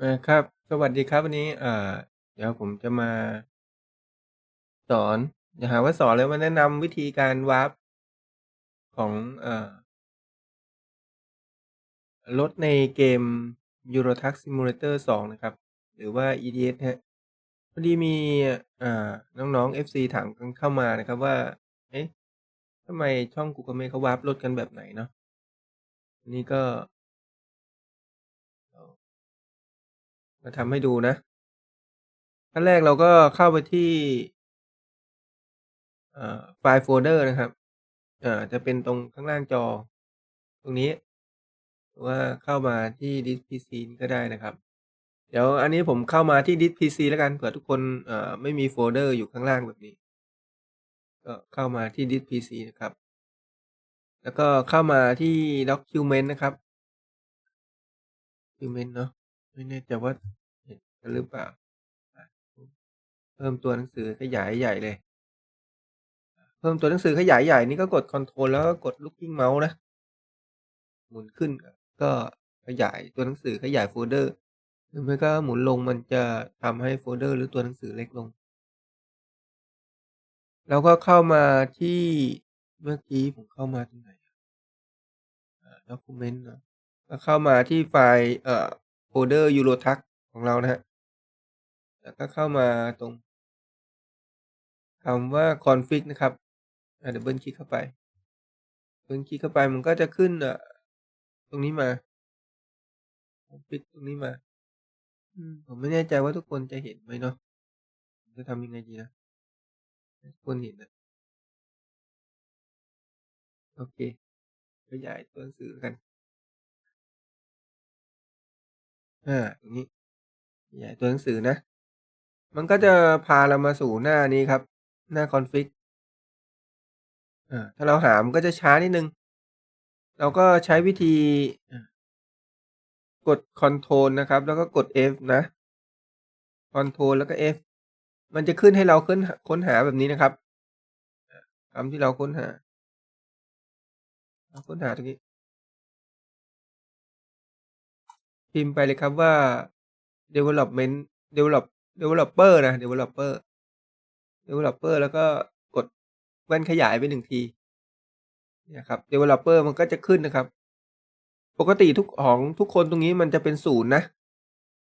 อา ครับ สวัสดีครับ วันนี้ อ่า เดี๋ยวผมจะมา สอน อย่าหาว่าสอนเลย มาแนะนำวิธีการวาร์ป ของ เอ่อ รถในเกม Euro Truck Simulator 2 นะครับ หรือว่า ETS ครับ พอดีมี อ่า น้อง ๆ FC ถามกันเข้ามานะครับว่า เอ๊ะ ทำไมช่อง Google Maps เขาวาร์ปรถกันแบบไหนเนาะนนี้ก็ มาทำให้ดูนะ ขั้นแรกเราก็เข้าไปที่ไฟล์โฟลเดอร์นะครับจะเป็นตรงข้างล่างจอ ตรงนี้หรือว่าเข้ามาที่ดิสก์ PC นี้ก็ได้นะครับ เดี๋ยวอันนี้ผมเข้ามาที่ดิสก์ PC แล้วกันเผื่อทุกคนไม่มีโฟลเดอร์อยู่ข้างล่างแบบนี้ ก็เข้ามาที่ดิสก์ PC นะครับ แล้วก็เข้ามาที่ด็อกิวเมนต์นะครับด็อกิวเมนต์เนาะ ไม่แน่ใจว่าเห็นกันหรือเปล่า เพิ่มตัวหนังสือขยายใหญ่เลย เพิ่มตัวหนังสือขยายใหญ่นี่ก็กดคอนโทรลแล้วก็กดลูกกิ้งเมาส์นะ หมุนขึ้นก็ขยายตัวหนังสือขยายโฟลเดอร์หรือไม่ก็หมุนลงมันจะทำให้โฟลเดอร์หรือตัวหนังสือเล็กลง แล้วก็เข้ามาที่เมื่อกี้ผมเข้ามาตรงไหน?ด็อกิเมนต์นะก็เข้ามาที่ไฟล์เอ่อ โฟเดอร์ Euro Truck ของเรานะครับแล้วก็เข้ามาตรงคำว่า config นะครับอาดับเบิลคลิกเข้าไป เบิลคลิกเข้าไปมันก็จะขึ้นอ่าตรงนี้มา config ตรงนี้มาผมไม่แน่ใจว่าทุกคนจะเห็นไหมเนาะจะทำยังไงดีนะทุกคนเห็นนะ โอเค ขยายตัวหนังสือกัน อาตรงนี้ขยายตัวหนังสือนะ มันก็จะพาเรามาสู่หน้านี้ครับ หน้า config อาถ้าเราหามันก็จะช้านิดหนึ่งเราก็ใช้วิธีอ่ากดคอนโทรลนะครับ แล้วก็กด F นะคอนโทรลแล้วก็ F มันจะขึ้นให้เราค้นหค้นหาแบบนี้นะครับอ่าคำที่เราค้นหาเราค้นหาตรงนี้ พิมพ์ไปเลยครับว่า development develop developer นะ developer developer แล้วก็กดแว่นขยายไป1ทีเนี่ยครับ developer มันก็จะขึ้นนะครับ ปกติทุกของทุกคนตรงนี้มันจะเป็น0นย์นะ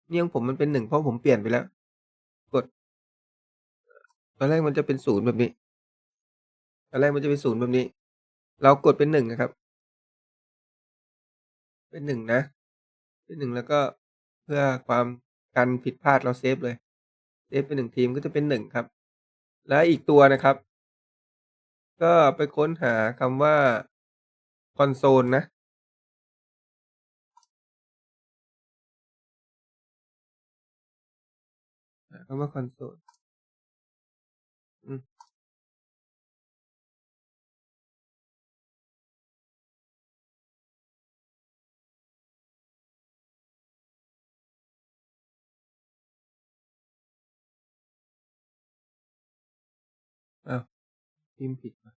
เนี่ของผมมันเป็น1เพราะผมเปลี่ยนไปแล้ว กด ตอนแรกมันจะเป็น0แบบนี้ ตอนแรกมันจะเป็น0แบบนี้ เรากดเป็น1นะครับ เป็น1นะ เป็น1แล้วก็เพื่อความกันผิดพลาดเราเซฟเลยเซฟไป1ทีมก็จะเป็น1ครับ แล้วอีกตัวนะครับ ก็ไปค้นหาคำว่าคอนโซลนะคำว่าคอนโซล พิมพ์ผิดว่ะ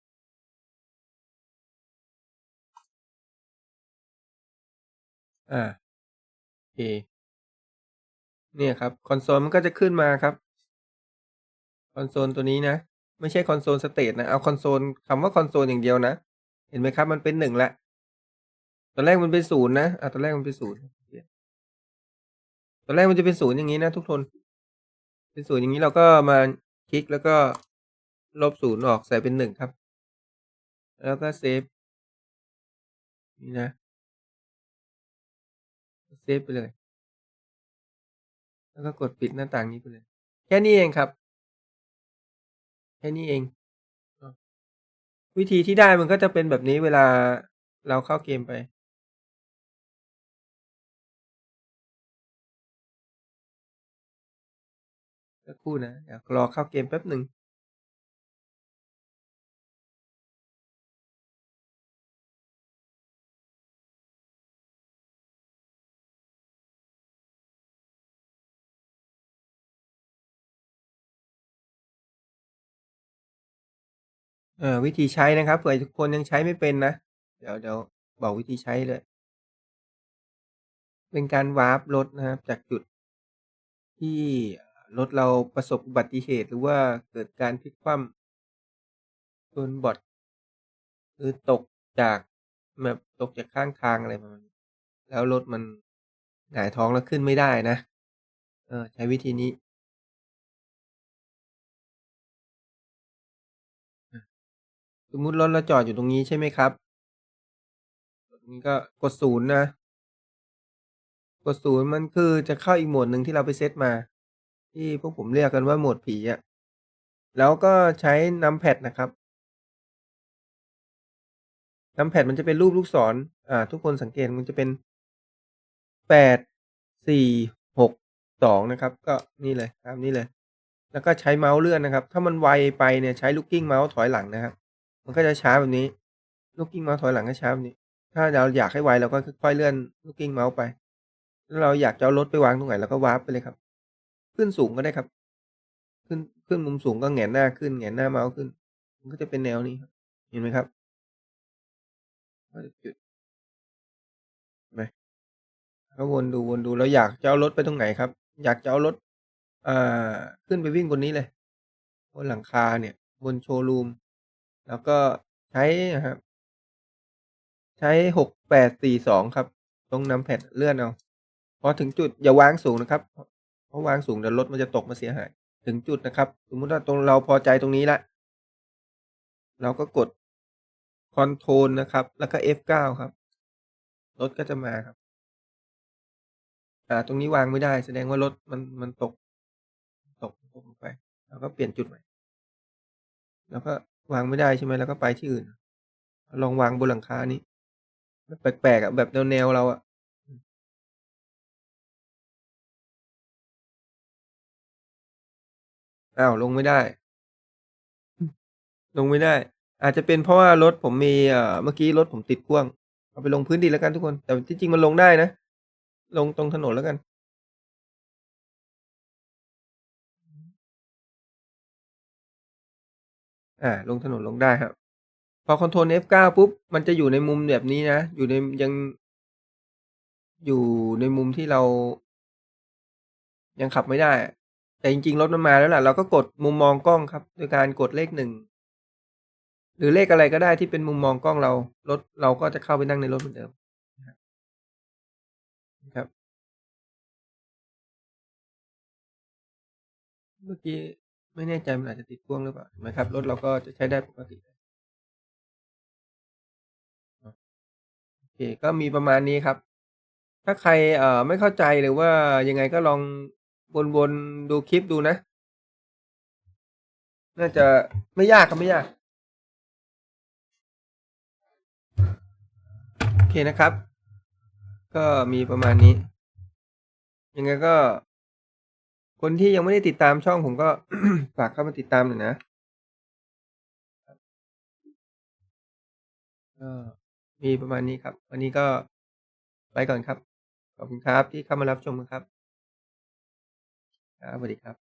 อาโอเคเนี่ยครับ คอนโซลมันก็จะขึ้นมาครับ คอนโซลตัวนี้นะ ไม่ใช่คอนโซลสเตตนะ เอาคอนโซลคำว่าคอนโซลอย่างเดียวนะ เห็นไหมครับ มันเป็น1แล้วตอนแรกมันเป็น0นย์นะอาตอนแรกมันเป็น0ตอนแรกมันจะเป็น0อย่างงี้นะทุกคน เป็น0อย่างงี้เราก็มาคลิกแล้วก็ ลบ0ออกใส่เป็น1ครับ แล้วก็เซฟ นี่นะ เซฟไปเลย แล้วก็กดปิดหน้าต่างนี้ไปเลย แค่นี้เองครับ แค่นี้เอง วิธีที่ได้มันก็จะเป็นแบบนี้เวลาเราเข้าเกมไปสักครู่นะเดี๋ยวรอเข้าเกมแป๊บหนึ่ง เออ วิธีใช้นะครับ เผื่อทุกคนยังใช้ไม่เป็นนะ เดี๋ยว เดี๋ยวบอกวิธีใช้เลย เป็นการวาร์ปรถนะครับ จากจุดที่รถเราประสบอุบัติเหตุหรือว่าเกิดการพลิกคว่ำโดนบอตหรือตกจากแบบตกจากข้างทางอะไรประมาณนี้แล้วรถมันหงายท้องแล้วขึ้นไม่ได้นะ เออ ใช้วิธีนี้ มมุติรถเราจอดอยู่ตรงนี้ใช่ไหมครับตรงนี้ก็กด0นย์นะ กด0มันคือจะเข้าอีกโหมดหนึ่งที่เราไปเซตมา ที่พวกผมเรียกกันว่าโหมดผีอะแล้วก็ใช้ numpad นะครับ numpad มันจะเป็นรูปลูกศร อ่า ทุกคนสังเกตมันจะเป็น8 4 6 2นะครับ ก็นี่เลยตามนี้เลย แล้วก็ใช้เมาส์เลื่อนนะครับ ถ้ามันไวไปเนี่ยใช้ looking mouse ถอยหลังนะครับ มันก็จะช้าแบบนี้ looking mouse ถอยหลังก็ช้าแบบนี้ ถ้าเราอยากให้ไวเราก็ค่อยเลื่อน looking mouse ไป แล้วเราอยากจะเอารถไปวางตรงไหนเราก็วาร์ปไปเลยครับ ขึ้นสูงก็ได้ครับ ขึ้นขึ้นมุมสูงก็แหงนหน้าขึ้นแหงนหน้าเมาส์ขึ้น มันก็จะเป็นแนวนี้ครับ เห็นไหมครับ?ก็จะจุดเห็นไหม?ก็วนดูวนดูเราอยากจะเอารถไปตรงไหนครับ อยากจะเอารถอ่าขึ้นไปวิ่งบนนี้เลย บนหลังคาเนี่ย บนโชว์รูม แล้วก็ใช้นะครับ ใช้ 6 8 4 2 ครับ ตรง numpad เลื่อนเอา พอถึงจุดอย่าวางสูงนะครับ เพราะวางสูงเดี๋ยวรถมันจะตกมาเสียหาย ถึงจุดนะครับ สมมติว่าตรงเราพอใจตรงนี้แล้วเราก็กดคอนโทรลนะครับ แล้วก็ F9 ครับ รถก็จะมาครับ อ่า ตรงนี้วางไม่ได้ แสดงว่ารถมันมันตก ตกตกลงไปเราก็เปลี่ยนจุดใหม่ แล้วก็ วางไม่ได้ใช่ไหมเราก็ไปที่อื่น ลองวางบนหลังคานี้แปลกๆอะแบบแนวๆเราอะอ้าวลงไม่ได้ ลงไม่ได้ อาจจะเป็นเพราะว่ารถผมมีเอ่อเมื่อกี้รถผมติดพ่วง เอาไปลงพื้นดินแล้วกันทุกคน แต่ที่จริงมันลงได้นะ ลงตรงถนนแล้วกัน อ่าลงถนนลงได้ครับ พอคอนโทรล F9 ปุ๊บ มันจะอยู่ในมุมแบบนี้นะ อยู่ในยัง อยู่ในมุมที่เรา ยังขับไม่ได้ แต่จริงๆ รถมันมาแล้วแหละเราก็กดมุมมองกล้องครับ โดยการกดเลข1หรือเลขอะไรก็ได้ที่เป็นมุมมองกล้องเรา รถเราก็จะเข้าไปนั่งในรถเหมือนเดิมนะครับ เมื่อกี้ ไม่แน่ใจมันอาจจะติดพ่วงหรือเปล่าเห็นไหมครับรถเราก็จะใช้ได้ปกติโอเคก็มีประมาณนี้ครับ ถ้าใครเอ่อไม่เข้าใจหรือว่ายังไงก็ลองวนๆดูคลิปดูนะ น่าจะไม่ยากครับไม่ยากโอเคนะครับ ก็มีประมาณนี้ ยังไงก็ คนที่ยังไม่ได้ติดตามช่องผมก็ ฝากเข้ามาติดตามหน่อยนะก็มีประมาณนี้ครับ วันนี้ก็ไปก่อนครับ ขอบคุณครับที่เข้ามารับชมนะครับ ครับสวัสดีครับ